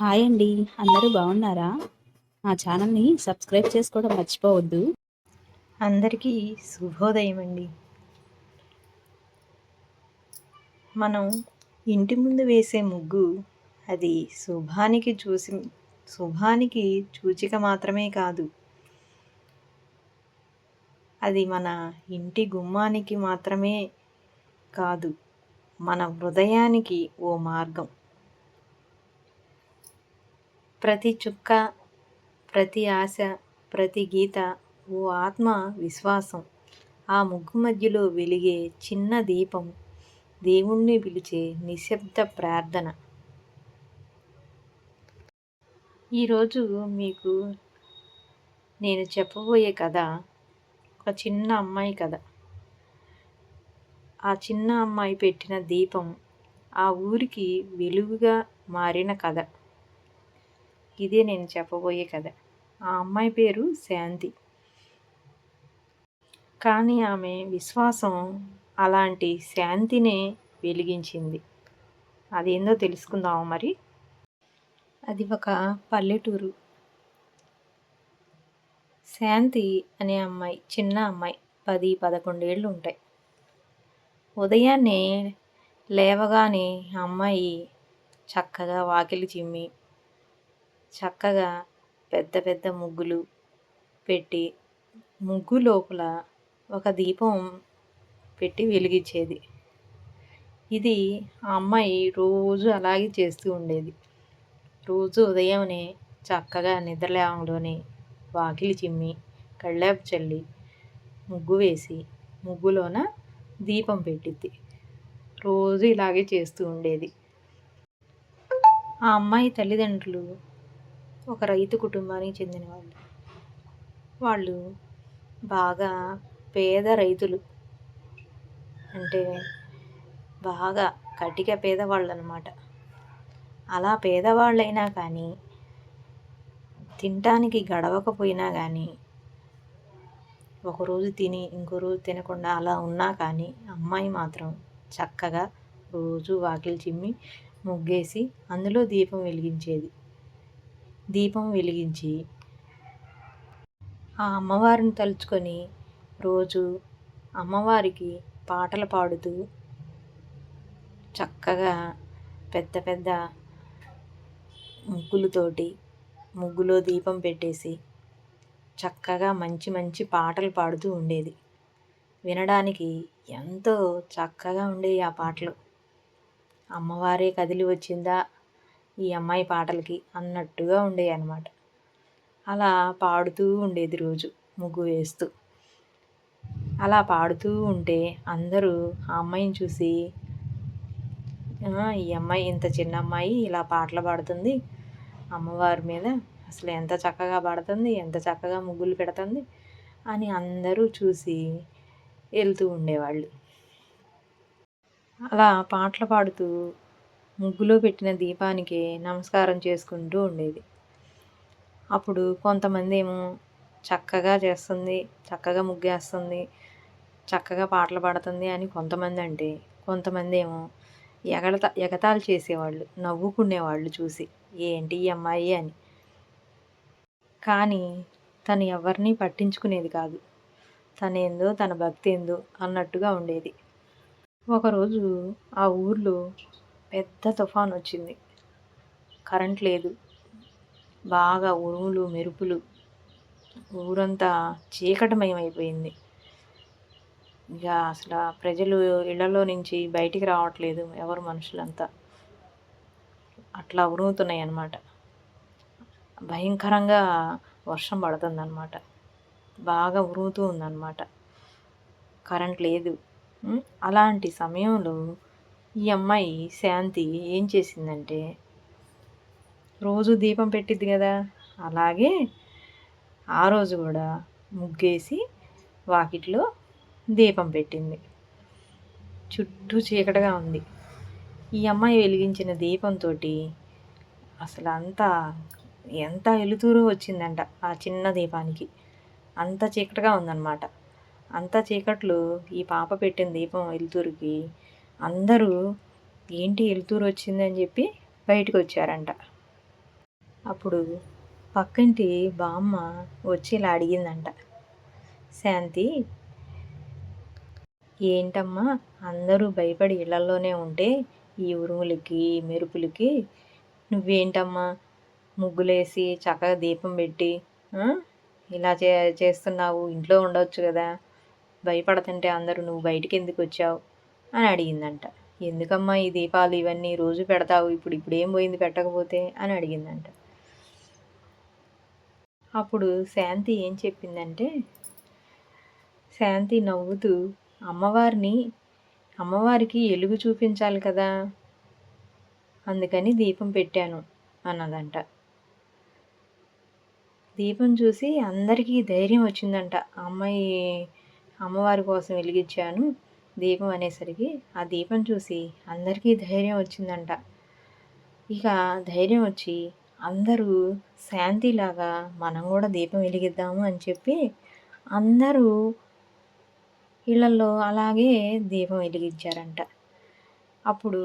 Hi అండి. అందరూ బాగున్నారా? మా ఛానల్ని సబ్స్క్రైబ్ చేసుకోవడం మర్చిపోవద్దు. అందరికీ శుభోదయం అండి మనం ఇంటి ముందు వేసే ముగ్గు అది శుభానికి చూసి శుభానికి సూచిక మాత్రమే కాదు. అది మన ఇంటి గుమ్మానికి మాత్రమే కాదు మన హృదయానికి ఓ మార్గం. ప్రతి చుక్క ప్రతి ఆశ ప్రతి గీత ఓ ఆత్మ విశ్వాసం ఆ ముగ్గు మధ్యలో వెలిగే చిన్న దీపం దేవుణ్ణి పిలిచే నిశ్శబ్ద ప్రార్థన. ఈరోజు మీకు నేను చెప్పబోయే కథ ఒక చిన్న అమ్మాయి కథ. ఆ చిన్న అమ్మాయి పెట్టిన దీపం ఆ ఊరికి వెలుగుగా మారిన కథ. ఇదే నేను చెప్పబోయే కథ. ఆ అమ్మాయి పేరు శాంతి. కానీ ఆమె విశ్వాసం అలాంటి శాంతినే వెలిగించింది. అదేందో తెలుసుకుందాము మరి? అది ఒక పల్లెటూరు. శాంతి అనే అమ్మాయి చిన్న అమ్మాయి పది పదకొండేళ్ళు ఉంటాయి. ఉదయాన్నే లేవగానే అమ్మాయి చక్కగా వాకిలి చిమ్మి చక్కగా పెద్ద పెద్ద ముగ్గులు పెట్టి ముగ్గు లోపల ఒక దీపం పెట్టి వెలిగించేది. ఇది ఆ అమ్మాయి రోజు అలాగే చేస్తూ ఉండేది. రోజు ఉదయంనే చక్కగా నిద్రలేవడంలోనే వాకిలి చిమ్మి కళ్ళాపు చల్లి ముగ్గు వేసి ముగ్గులోన దీపం పెట్టిద్ది. రోజు ఇలాగే చేస్తూ ఉండేది. ఆ అమ్మాయి తల్లిదండ్రులు ఒక రైతు కుటుంబానికి చెందిన వాళ్ళు. వాళ్ళు బాగా పేద రైతులు. అంటే బాగా కటిక పేదవాళ్ళు అనమాట అలా పేదవాళ్ళైనా కానీ తినటానికి గడవకపోయినా కానీ ఒకరోజు తిని ఇంకో రోజు తినకుండా అలా ఉన్నా కానీ అమ్మాయి మాత్రం చక్కగా రోజు వాకిలి చిమ్మి ముగ్గేసి అందులో దీపం వెలిగించేది. దీపం వెలిగించి ఆ అమ్మవారిని తలుచుకొని రోజు అమ్మవారికి పాటలు పాడుతూ చక్కగా పెద్ద పెద్ద ముగ్గులతోటి ముగ్గులో దీపం పెట్టేసి చక్కగా మంచి మంచి పాటలు పాడుతూ ఉండేది. వినడానికి ఎంతో చక్కగా ఉండేవి ఆ పాటలు. అమ్మవారే కదిలి వచ్చిందా? ఈ అమ్మాయి పాటలకి అన్నట్టుగా ఉండేవి అనమాట అలా పాడుతూ ఉండేది రోజు ముగ్గు వేస్తూ. అలా పాడుతూ ఉంటే అందరూ ఆ అమ్మాయిని చూసి ఈ అమ్మాయి ఇంత చిన్న అమ్మాయి ఇలా పాటలు పాడుతుంది. అమ్మవారి మీద అసలు ఎంత చక్కగా పాడుతుంది ఎంత చక్కగా ముగ్గులు పెడుతుంది అని అందరూ చూసి వెళ్తూ ఉండేవాళ్ళు. అలా పాటలు పాడుతూ ముగ్గులో పెట్టిన దీపానికి నమస్కారం చేసుకుంటూ ఉండేది. అప్పుడు కొంతమంది ఏమో చక్కగా చేస్తుంది చక్కగా ముగ్గేస్తుంది చక్కగా పాటలు పాడుతుంది అని కొంతమంది అంటే కొంతమంది ఏమో ఎగడత ఎగతాలు చేసేవాళ్ళు నవ్వుకునేవాళ్ళు చూసి ఏంటి ఈ అమ్మాయి అని. కానీ తను ఎవరిని పట్టించుకునేది కాదు. తనేందో తన భక్తి ఏందో అన్నట్టుగా ఉండేది. ఒకరోజు ఆ ఊర్లో పెద్ద తుఫాన్ వచ్చింది కరెంట్ లేదు. బాగా ఉరుములు మెరుపులు. ఊరంతా చీకటమయమైపోయింది. ఇక అసలు ప్రజలు ఇళ్ళలో నుంచి బయటికి రావట్లేదు ఎవరు మనుషులంతా. అట్లా ఉరుముతున్నాయి అన్నమాట భయంకరంగా వర్షం పడుతుందన్నమాట. బాగా ఉరుముతూ ఉందన్నమాట. కరెంట్ లేదు. అలాంటి సమయంలో ఈ అమ్మాయి శాంతి ఏం చేసిందంటే రోజు దీపం పెట్టిద్ది కదా అలాగే ఆ రోజు కూడా ముగ్గేసి వాకిట్లో దీపం పెట్టింది. చుట్టూ చీకటిగా ఉంది. ఈ అమ్మాయి వెలిగించిన దీపంతో అసలు అంతా ఎంత వెలుతురు వచ్చిందంట ఆ చిన్న దీపానికి. అంత చీకటిగా ఉందన్నమాట. అంత చీకట్లు ఈ పాప పెట్టిన దీపం వెలుతురుకి అందరూ ఏంటి వెలుతురు వచ్చిందని చెప్పి బయటకు వచ్చారంట అప్పుడు పక్కింటి బామ్మ వచ్చి ఇలా అడిగిందంట. శాంతి ఏంటమ్మా అందరూ భయపడి ఇళ్ళలోనే ఉంటే ఈ ఉరుములకి మెరుపులకి నువ్వేంటమ్మా ముగ్గులేసి చక్కగా దీపం పెట్టి ఇలా చే చేస్తున్నావు ఇంట్లో ఉండవచ్చు కదా భయపడుతుంటే అందరూ నువ్వు బయటికి ఎందుకు వచ్చావు? అని అడిగిందంట. ఎందుకమ్మా ఈ దీపాలు ఇవన్నీ రోజు పెడతావు? ఇప్పుడు ఇప్పుడు ఏం పోయింది పెట్టకపోతే? అని అడిగిందంట. అప్పుడు శాంతి ఏం చెప్పిందంటే శాంతి నవ్వుతూ అమ్మవారిని అమ్మవారికి ఎలుగు చూపించాలి కదా అందుకని దీపం పెట్టాను అన్నదంట. దీపం చూసి అందరికీ ధైర్యం వచ్చిందంట. అమ్మాయి అమ్మవారి కోసం వెలిగించాను దీపం అనేసరికి ఆ దీపం చూసి అందరికీ ధైర్యం వచ్చిందంట. ఇక ధైర్యం వచ్చి అందరూ శాంతిలాగా మనం కూడా దీపం వెలిగిద్దాము అని చెప్పి అందరూ ఇళ్ళల్లో అలాగే దీపం వెలిగించారంట. అప్పుడు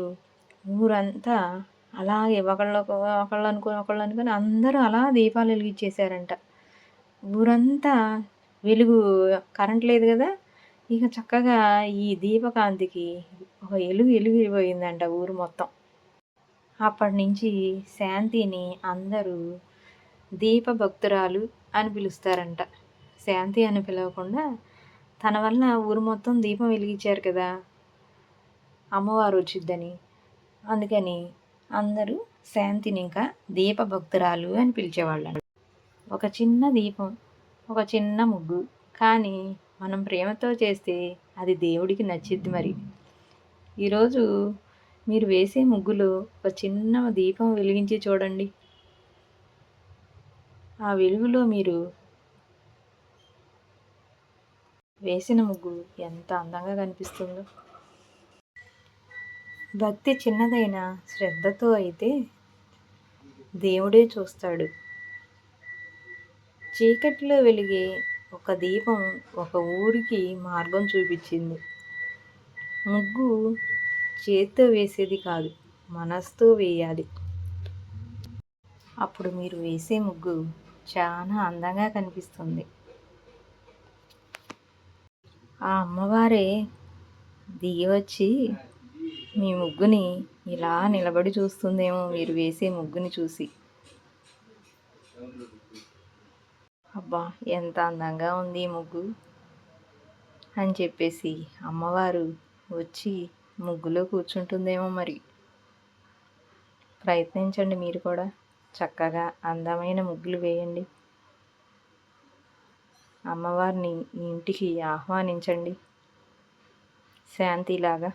ఊరంతా అలాగే ఒకళ్ళు ఒకళ్ళు అనుకుని ఒకళ్ళు అనుకుని అందరూ అలా దీపాలు వెలిగించేశారంట. ఊరంతా వెలుగు కరెంట్ లేదు కదా? ఇక చక్కగా ఈ దీపకాంతికి ఒక ఎలుగు ఎలుగిపోయిందంట ఊరు మొత్తం. అప్పటి నుంచి శాంతిని అందరూ దీపభక్తురాలు అని పిలుస్తారంట. శాంతి అని పిలవకుండా తన వల్ల ఊరు మొత్తం దీపం వెలిగించారు కదా. అమ్మవారు వచ్చిద్దని. అందుకని అందరూ శాంతిని ఇంకా దీపభక్తురాలు అని పిలిచేవాళ్ళు ఒక చిన్న దీపం ఒక చిన్న ముగ్గు. కానీ మనం ప్రేమతో చేస్తే అది దేవుడికి నచ్చిద్ది మరి. ఈరోజు మీరు వేసే ముగ్గులో ఒక చిన్న దీపం వెలిగించి చూడండి. ఆ వెలుగులో మీరు వేసిన ముగ్గు ఎంత అందంగా కనిపిస్తుందో. భక్తి చిన్నదైన శ్రద్ధతో అయితే దేవుడే చూస్తాడు. చీకటిలో వెలిగే ఒక దీపం ఒక ఊరికి మార్గం చూపించింది. ముగ్గు చేత్తో వేసేది కాదు మనసుతో వేయాలి. అప్పుడు మీరు వేసే ముగ్గు చాలా అందంగా కనిపిస్తుంది. ఆ అమ్మవారే దిగి వచ్చి మీ ముగ్గుని ఇలా నిలబడి చూస్తుందేమో మీరు వేసే ముగ్గుని చూసి. అబ్బా ఎంత అందంగా ఉంది ఈ ముగ్గు అని చెప్పేసి అమ్మవారు వచ్చి ముగ్గులో కూర్చుంటుందేమో మరి. ప్రయత్నించండి మీరు కూడా. చక్కగా అందమైన ముగ్గులు వేయండి. అమ్మవారిని ఇంటికి ఆహ్వానించండి. శాంతిలాగా.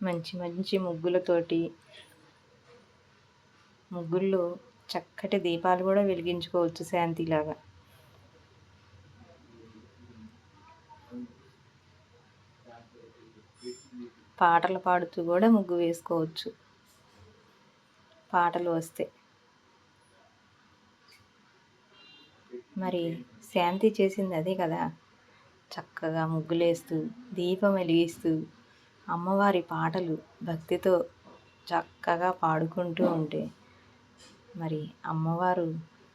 మంచి మంచి ముగ్గులతోటి ముగ్గుల్లో చక్కటి దీపాలు కూడా వెలిగించుకోవచ్చు శాంతిలాగా. పాటలు పాడుతూ కూడా ముగ్గు వేసుకోవచ్చు. పాటలు వస్తే. మరి శాంతి చేసింది అదే కదా. చక్కగా ముగ్గులేస్తూ దీపం వెలిగిస్తూ అమ్మవారి పాటలు భక్తితో చక్కగా పాడుకుంటూ ఉంటే మరి అమ్మవారు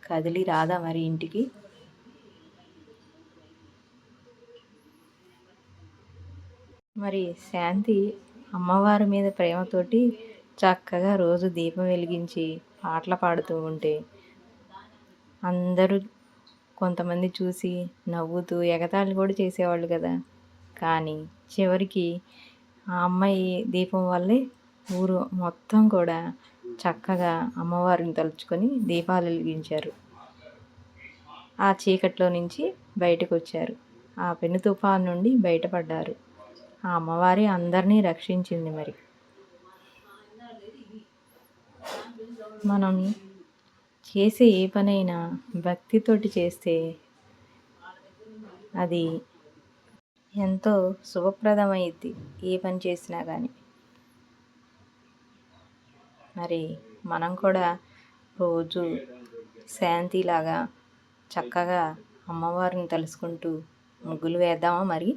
కదిలి రాదా మరి ఇంటికి? మరి శాంతి అమ్మవారి మీద ప్రేమతోటి చక్కగా రోజు దీపం వెలిగించి పాటలు పాడుతూ ఉంటే అందరూ కొంతమంది చూసి నవ్వుతూ ఎగతాళి కూడా చేసేవాళ్ళు కదా. కానీ చివరికి ఆ అమ్మాయి దీపం వల్లే ఊరు మొత్తం కూడా చక్కగా అమ్మవారిని తలుచుకొని దీపాలు వెలిగించారు. ఆ చీకట్లో నుంచి బయటకు వచ్చారు ఆ పెను తుఫాన్ నుండి బయటపడ్డారు. ఆ అమ్మవారి అందరినీ రక్షించింది మరి. మనం చేసే ఏ పనైనా భక్తితోటి చేస్తే అది ఎంతో శుభప్రదమైద్ది ఏ పని చేసినా కానీ మరి మనం కూడా రోజు శాంతిలాగా చక్కగా అమ్మవారిని తలుసుకుంటూ ముగ్గులు వేద్దామా మరి?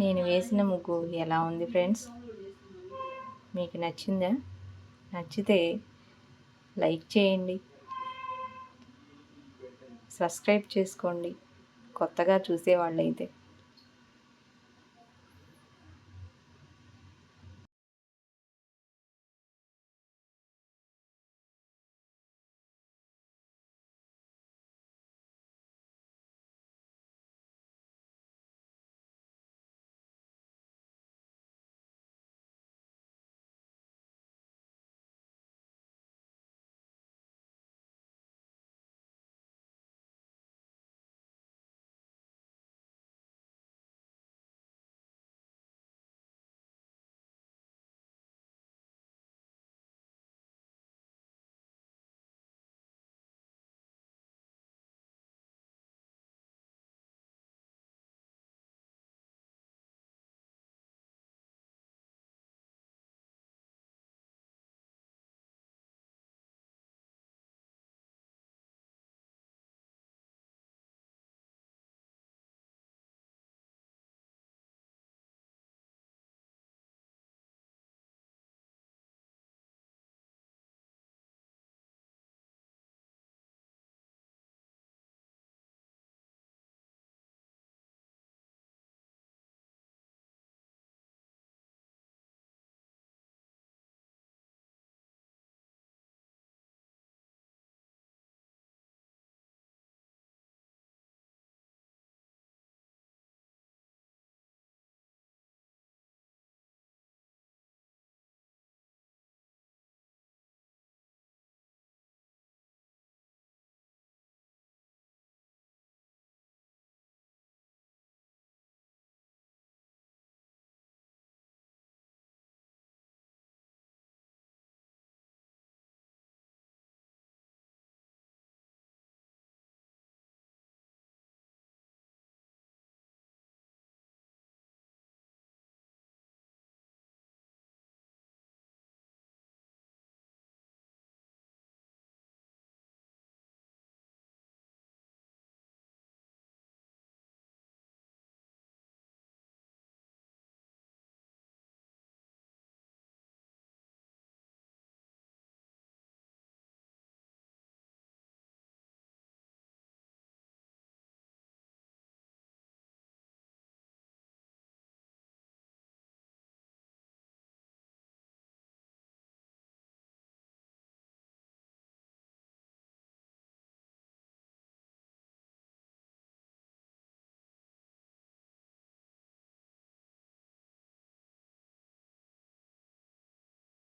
నేను వేసిన ముగ్గు ఎలా ఉంది ఫ్రెండ్స్? మీకు నచ్చిందా? నచ్చితే లైక్ చేయండి. సబ్స్క్రైబ్ చేసుకోండి. కొత్తగా చూసేవాళ్ళైతే.